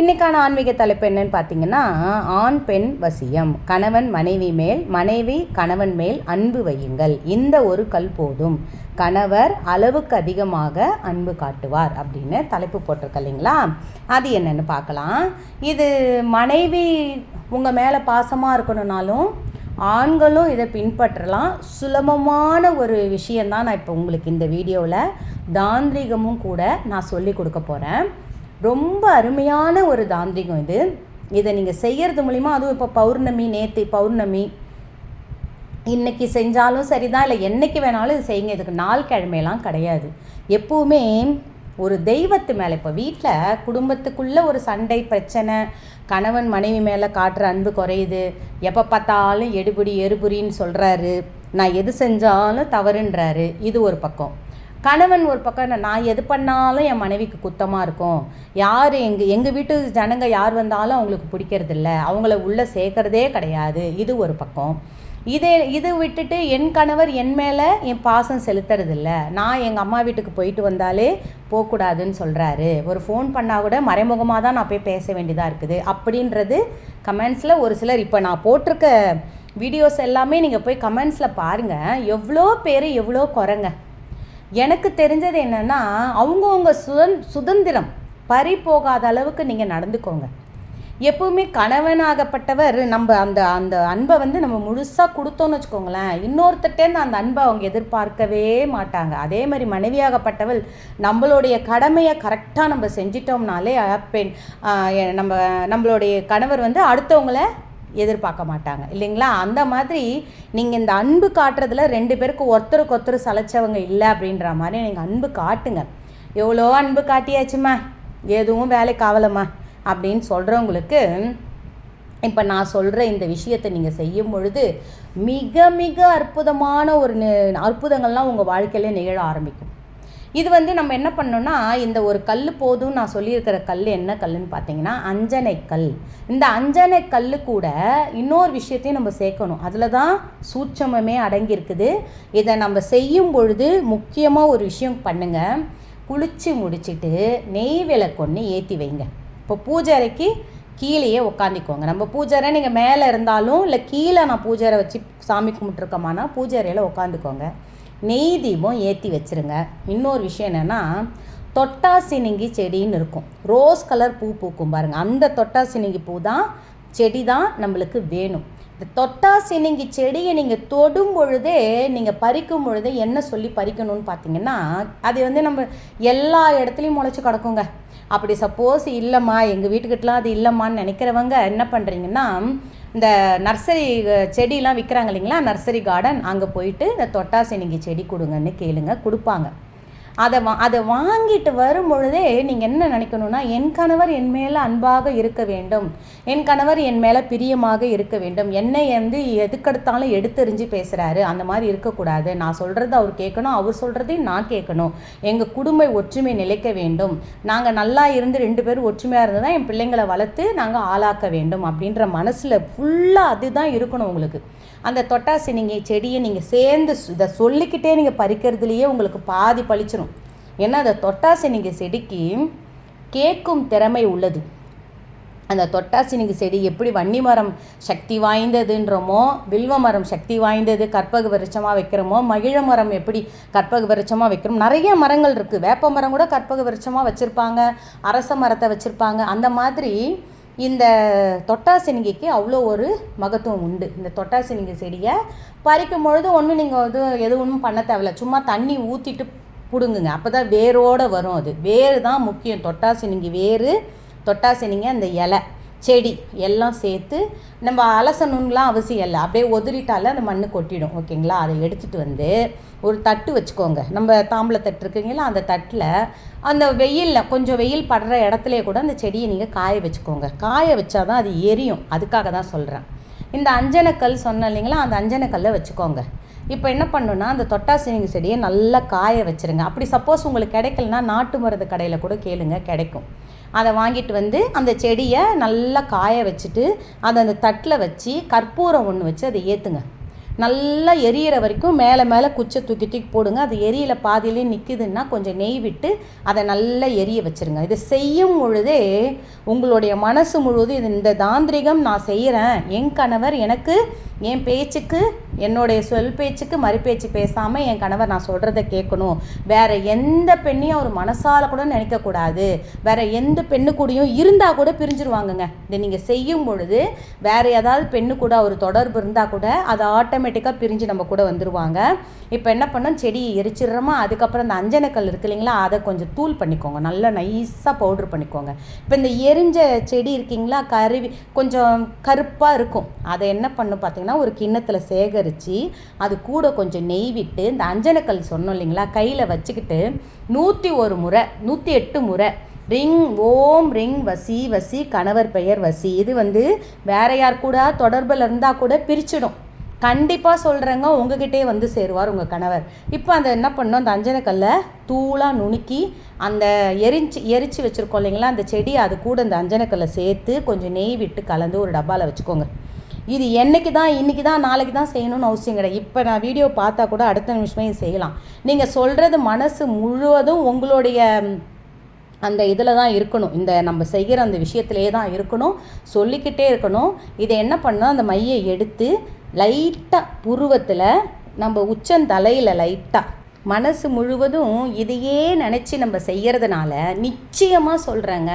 இன்றைக்கான ஆன்மீக தலைப்பு என்னன்னு பார்த்தீங்கன்னா ஆண் பெண் வசியம். கணவன் மனைவி மேல் மனைவி கணவன் மேல் அன்பு வையுங்கள். இந்த ஒரு கல் போதும். கணவர் அளவுக்கு அதிகமாக அன்பு காட்டுவார் அப்படின்னு தலைப்பு போட்டிருக்க இல்லைங்களா? அது என்னென்னு பார்க்கலாம். இது மனைவி உங்கள் மேலே பாசமாக இருக்கணும்னாலும் ஆண்களும் இதை பின்பற்றலாம். சுலபமான ஒரு விஷயந்தான் நான் இப்போ உங்களுக்கு இந்த வீடியோவில் தாந்திரிகமும் கூட நான் சொல்லி கொடுக்க போகிறேன் ரொம்ப அருமையான ஒரு தாந்திரிகம் இது. இதை நீங்கள் செய்கிறது மூலிமா அதுவும் இப்போ பௌர்ணமி நேற்று பௌர்ணமி இன்றைக்கி செஞ்சாலும் சரிதான் இல்லை என்னைக்கு வேணாலும் இது செய்யுங்க. இதுக்கு நாள் கிழமையெல்லாம் கிடையாது. எப்போவுமே ஒரு தெய்வத்து மேலே இப்போ வீட்டில் குடும்பத்துக்குள்ளே ஒரு சண்டை பிரச்சனை கணவன் மனைவி மேலே காட்டுற அன்பு குறையுது. எப்போ பார்த்தாலும் எடுபடி எருபுரின்னு சொல்கிறாரு நான் எது செஞ்சாலும் தவறுன்றாரு. இது ஒரு பக்கம். கணவன் ஒரு பக்கம் நான் எது பண்ணாலும் என் மனைவிக்கு குத்தமாக இருக்கும். யார் எங்கள் எங்கள் வீட்டு ஜனங்க யார் வந்தாலும் அவங்களுக்கு பிடிக்கிறதில்ல. அவங்கள உள்ளே சேர்க்கறதே கிடையாது. இது ஒரு பக்கம். இதே இது விட்டுட்டு என் கணவர் என் மேலே என் பாசம் செலுத்துறதில்ல. நான் எங்கள் அம்மா வீட்டுக்கு போயிட்டு வந்தாலே போகக்கூடாதுன்னு சொல்கிறாரு ஒரு ஃபோன் பண்ணால் கூட மறைமுகமாக தான் நான் போய் பேச வேண்டியதாக இருக்குது. அப்படின்றது கமெண்ட்ஸில் ஒரு சிலர். இப்போ நான் போட்டிருக்க வீடியோஸ் எல்லாமே நீங்கள் போய் கமெண்ட்ஸில் பாருங்கள் எவ்வளோ பேர் எவ்வளோ குறைங்க. எனக்கு தெரிஞ்சது என்னென்னா அவங்கவுங்க சுதந் சுதந்திரம் பறி போகாத அளவுக்கு நீங்கள் நடந்துக்கோங்க. எப்பவுமே கணவனாகப்பட்டவர் நம்ம அந்த அந்த அன்பை வந்து நம்ம முழுசாக கொடுத்தோன்னு வச்சுக்கோங்களேன் இன்னொருத்தட்டேருந்து அந்த அன்பை அவங்க எதிர்பார்க்கவே மாட்டாங்க. அதே மாதிரி மனைவியாகப்பட்டவள் நம்மளுடைய கடமையை கரெக்டாக நம்ம செஞ்சிட்டோம்னாலே பெண் நம்ம நம்மளுடைய கணவர் வந்து அடுத்தவங்கள எதிர்பார்க்க மாட்டாங்க. இல்லைங்களா? அந்த மாதிரி நீங்கள் இந்த அன்பு காட்டுறதுல ரெண்டு பேருக்கு ஒருத்தருக்கு ஒருத்தர் சலைச்சவங்க இல்லை அப்படின்ற மாதிரி நீங்கள் அன்பு காட்டுங்க. எவ்வளோ அன்பு காட்டியாச்சுமா எதுவும் வேலைக்கு ஆகலம்மா அப்படின்னு சொல்கிறவங்களுக்கு இப்போ நான் சொல்கிற இந்த விஷயத்தை நீங்கள் செய்யும் பொழுது மிக மிக அற்புதமான ஒரு அற்புதங்கள்லாம் உங்கள் வாழ்க்கையிலே நிகழ ஆரம்பிக்கும். இது வந்து நம்ம என்ன பண்ணோம்னா இந்த ஒரு கல் போதும் நான் சொல்லியிருக்கிற கல் என்ன கல்லுன்னு பார்த்தீங்கன்னா அஞ்சனை கல். இந்த அஞ்சனை கல் கூட இன்னொரு விஷயத்தையும் நம்ம சேர்க்கணும். அதில் தான் சூட்சமமே அடங்கியிருக்குது. இதை நம்ம செய்யும் பொழுது முக்கியமாக ஒரு விஷயம் பண்ணுங்கள் குளிச்சு முடிச்சுட்டு நெய் விளக்கொன்று ஏற்றி வைங்க. இப்போ பூஜை அறைக்கு கீழேயே உட்காந்துக்கோங்க நம்ம பூஜை நீங்கள் மேலே இருந்தாலும் இல்லை கீழே நான் பூஜை வச்சு சாமி கும்பிட்ருக்கோமானா பூஜை அறையில் உட்காந்துக்கோங்க நெய் தீபம் ஏற்றி வச்சிருங்க. இன்னொரு விஷயம் என்னென்னா தொட்டாசினிங்கி செடின்னு இருக்கும். ரோஸ் கலர் பூ பூக்கும் பாருங்கள் அந்த தொட்டாசினிங்கி பூ தான் செடி தான் நம்மளுக்கு வேணும். இந்த தொட்டாசினிங்கி செடியை நீங்கள் தொடும் பொழுதே நீங்கள் பறிக்கும் பொழுதே என்ன சொல்லி பறிக்கணும்னு பார்த்தீங்கன்னா அது வந்து நம்ம எல்லா இடத்துலையும் முளைச்சி கிடக்குங்க. அப்படி சப்போஸ் இல்லைம்மா எங்கள் வீட்டுக்கிட்டலாம் அது இல்லைம்மான்னு நினைக்கிறவங்க என்ன பண்ணுறீங்கன்னா இந்த நர்சரி செடிலாம் விற்கிறாங்க இல்லைங்களா? நர்சரி கார்டன் அங்கே போயிட்டு இந்த தொட்டாசினிங்கி செடி கொடுங்கன்னு கேளுங்க. கொடுப்பாங்க. அதை வா அதை வாங்கிட்டு வரும் பொழுதே நீங்கள் என்ன நினைக்கணும்னா என் கணவர் என் மேலே அன்பாக இருக்க வேண்டும். என் கணவர் என் மேலே பிரியமாக இருக்க வேண்டும். என்னை வந்து எதுக்கெடுத்தாலும் எடுத்தெறிஞ்சு பேசுகிறாரு அந்த மாதிரி இருக்கக்கூடாது. நான் சொல்கிறத அவர் கேட்கணும். அவர் சொல்கிறதையும் நான் கேட்கணும். எங்கள் குடும்ப ஒற்றுமை நிலைக்க வேண்டும். நாங்கள் நல்லா இருந்து ரெண்டு பேரும் ஒற்றுமையாக இருந்து தான் என் பிள்ளைங்களை வளர்த்து நாங்கள் ஆளாக்க வேண்டும். அப்படின்ற மனசில் ஃபுல்லாக அதுதான் இருக்கணும் உங்களுக்கு. அந்த தொட்டாசி நீங்கள் செடியை நீங்கள் சேர்ந்து இதை சொல்லிக்கிட்டே நீங்கள் பறிக்கிறதுலையே உங்களுக்கு பாதி பழிச்சிடும் ஏன்னா அந்த தொட்டாசினிங்க செடிக்கு கேட்கும் திறமை உள்ளது. அந்த தொட்டாசினிக்கு செடி எப்படி வன்னி மரம் சக்தி வாய்ந்ததுன்றமோ வில்வ மரம் சக்தி வாய்ந்தது கற்பக விருட்சமாக வைக்கிறோமோ மகிழ மரம் எப்படி கற்பக விருட்சமாக வைக்கிறோம் நிறைய மரங்கள் இருக்குது வேப்ப மரம் கூட கற்பக விருட்சமாக வச்சுருப்பாங்க அரச மரத்தை வச்சுருப்பாங்க. அந்த மாதிரி இந்த தொட்டாசினிங்கைக்கு அவ்வளோ ஒரு மகத்துவம் உண்டு. இந்த தொட்டாசினிங்க செடியை பறிக்கும் பொழுது ஒன்றும் நீங்கள் எதுவும் எது ஒன்றும் பண்ண தேவையில்ல. சும்மா தண்ணி ஊற்றிட்டு பிடுங்குங்க. அப்போ தான் வேரோடு வரும் அது. வேர் தான் முக்கியம். தொட்டாசினிங்கி வேர் தொட்டாசினிங்க அந்த இலை செடி எல்லாம் சேர்த்து நம்ம அலசணும்லாம் அவசியம் இல்லை. அப்படியே உதறிட்டாலே அந்த மண்ணு கொட்டிடும். ஓகேங்களா? அதை எடுத்துகிட்டு வந்து ஒரு தட்டு வச்சுக்கோங்க. நம்ம தாம்பளை தட்டு இருக்குங்களா அந்த தட்டில் அந்த வெயிலில் கொஞ்சம் வெயில் படுற இடத்துலையே கூட அந்த செடியை நீங்கள் காய வச்சுக்கோங்க. காய வச்சாதான் அது எரியும். அதுக்காக தான் சொல்கிறேன் இந்த அஞ்சனக்கல் சொன்னேன் இல்லைங்களா? அந்த அஞ்சனக்கல்லை வச்சுக்கோங்க. இப்போ என்ன பண்ணுன்னா அந்த தொட்டாசினிங்க செடியை நல்லா காய வச்சிருங்க. அப்படி சப்போஸ் உங்களுக்கு கிடைக்கலனா நாட்டு மருந்து கடையில் கூட கேளுங்க கிடைக்கும். அதை வாங்கிட்டு வந்து அந்த செடியை நல்லா காய வச்சுட்டு அதை அந்த தட்டில் வச்சு கற்பூரம் ஒன்று வச்சு அதை ஏற்றுங்க நல்லா எரியிற வரைக்கும் மேலே மேலே குச்சை தூக்கி தூக்கி போடுங்க. அது எரியல பாதியிலே நிற்குதுன்னா கொஞ்சம் நெய் விட்டு அதை நல்லா எரிய வச்சுருங்க. இது செய்யும் பொழுதே உங்களுடைய மனசு முழுவதும் இது இந்த தாந்திரிகம் நான் செய்கிறேன் என் கணவர் எனக்கு என் பேச்சுக்கு என்னுடைய சொல் பேச்சுக்கு மறுபேச்சு பேசாமல் என் கணவர் நான் சொல்கிறத கேட்கணும். வேறு எந்த பெண்ணையும் அவர் மனசால கூட நினைக்கக்கூடாது வேற எந்த பெண்ணு கூடயும் இருந்தால் கூட பிரிஞ்சிருவாங்கங்க. இதை நீங்கள் செய்யும் பொழுது வேற ஏதாவது பெண்ணு கூட ஒரு தொடர்பு இருந்தால் கூட அது ஆட்டோமேட்டிக்காக பிரிஞ்சு நம்ம கூட வந்துடுவாங்க இப்போ என்ன பண்ணோம் செடியை எரிச்சிடுறோமா? அதுக்கப்புறம் இந்த அஞ்சனக்கல் இருக்கு இல்லைங்களா? அதை கொஞ்சம் தூள் பண்ணிக்கோங்க. நல்லா நைஸாக பவுட்ரு பண்ணிக்கோங்க. இப்போ இந்த எரிஞ்ச செடி இருக்கீங்களா? கருவி கொஞ்சம் கருப்பாக இருக்கும். அதை என்ன பண்ணும் பார்த்தீங்கன்னா ஒரு கிண்ணத்தில் சேகரித்து அது கூட கொஞ்சம் நெய் விட்டு இந்த அஞ்சனக்கல் சொன்னோம் இல்லைங்களா கையில் வச்சுக்கிட்டு நூற்றி ஒரு முறை நூற்றி எட்டு முறை ரிங் ஓம் ரிங் வசி வசி கணவர் பெயர் வசி. இது வந்து வேற யார் கூட தொடர்பில் இருந்தால் கூட பிரிச்சிடும். கண்டிப்பாக சொல்கிறேங்க உங்ககிட்டே வந்து சேருவார் உங்கள் கணவர். இப்போ அந்த என்ன பண்ணோம் அந்த அஞ்சனக்கல்லை தூளாக நுணுக்கி அந்த எரிஞ்சு எரிச்சு வச்சுருக்கோம் இல்லைங்களா அந்த செடி அது கூட அந்த அஞ்சனக்கல்லை சேர்த்து கொஞ்சம் நெய் விட்டு கலந்து ஒரு டப்பாவில் வச்சுக்கோங்க. இது என்னைக்கு தான் இன்றைக்கி தான் நாளைக்கு தான் செய்யணும்னு அவசியம் கிடையாது. இப்போ நான் வீடியோ பார்த்தா கூட அடுத்த நிமிஷமே செய்யலாம். நீங்கள் சொல்கிறது மனசு முழுவதும் உங்களுடைய அந்த இதில் தான் இருக்கணும். இந்த நம்ம செய்கிற அந்த விஷயத்திலே தான் இருக்கணும். சொல்லிக்கிட்டே இருக்கணும். இதை என்ன பண்ணால் அந்த மையை எடுத்து லைட்டாக புருவத்தில் நம்ம உச்சந்தலையில் லைட்டாக மனசு முழுவதும் இதையே நினச்சி நம்ம செய்கிறதுனால நிச்சயமாக சொல்கிறேங்க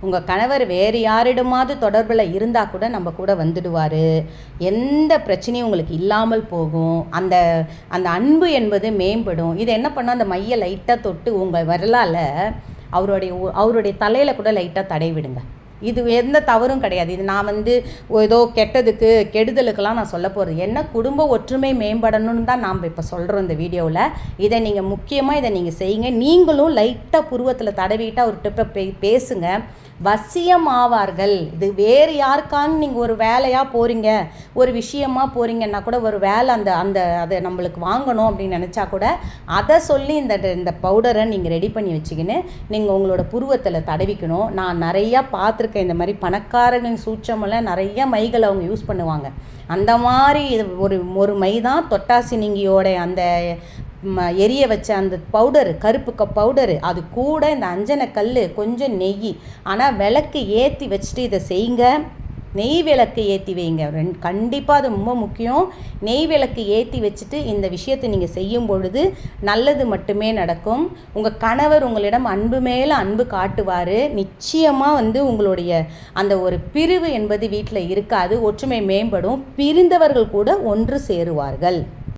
உங்கள் கணவர் வேறு யாரிடமாவது தொடர்பில் இருந்தால் கூட நம்ம கூட வந்துடுவார். எந்த பிரச்சனையும் உங்களுக்கு இல்லாமல் போகும். அந்த அந்த அன்பு என்பது மேம்படும். இதை என்ன பண்ணால் அந்த மையை லைட்டாக தொட்டு உங்கள் வரலால் அவருடைய உ- அவருடைய தலையில் கூட லைட்டாக தடை விடுங்க இது எந்த தவறும் கிடையாது. இது நான் வந்து ஏதோ கெட்டதுக்கு கெடுதலுக்கெல்லாம் நான் சொல்ல போகிறது என்ன குடும்ப ஒற்றுமை மேம்படணும்னு தான் நாம் இப்போ சொல்கிறோம் இந்த வீடியோவில் இதை நீங்கள் முக்கியமாக இதை நீங்கள் செய்யுங்க. நீங்களும் லைட்டாக புருவத்தில் தடவிக்கிட்டால் ஒரு டிப்பை பே பேசுங்க. வசியம் ஆவார்கள் இது வேறு யாருக்கான்னு நீங்கள் ஒரு வேலையாக போகிறீங்க ஒரு விஷயமா போகிறீங்கன்னா கூட ஒரு வேலை அந்த அந்த அதை நம்மளுக்கு வாங்கணும் அப்படின்னு நினச்சா கூட அதை சொல்லி இந்த இந்த பவுடரை நீங்கள் ரெடி பண்ணி வச்சுக்கின்னு நீங்கள் உங்களோட புருவத்தில் தடவிக்கணும். நான் நிறையா பார்த்துருக்கேன். இந்த மாதிரி பணக்காரங்களின் சூட்சமெல்லாம் நிறைய மைகளை அவங்க யூஸ் பண்ணுவாங்க. அந்த மாதிரி இது ஒரு ஒரு மை தான் தொட்டாசி நீங்கியோட அந்த எரிய வச்ச அந்த பவுடரு கருப்பு க பவுடரு அது கூட இந்த அஞ்சனை கல் கொஞ்சம் நெய். ஆனால் விளக்கு ஏற்றி வச்சுட்டு இதை செய்யுங்க. நெய் விளக்கு ஏற்றி வைங்க. ரெண் கண்டிப்பாக அது ரொம்ப முக்கியம். நெய் விளக்கு ஏற்றி வச்சுட்டு இந்த விஷயத்தை நீங்கள் செய்யும் பொழுது நல்லது மட்டுமே நடக்கும். உங்கள் கணவர் உங்களிடம் அன்பு மேலே அன்பு காட்டுவார். நிச்சயமாக வந்து உங்களுடைய அந்த ஒரு பிரிவு என்பது வீட்டில் இருக்காது. ஒற்றுமை மேம்படும். பிரிந்தவர்கள் கூட ஒன்று சேருவார்கள்.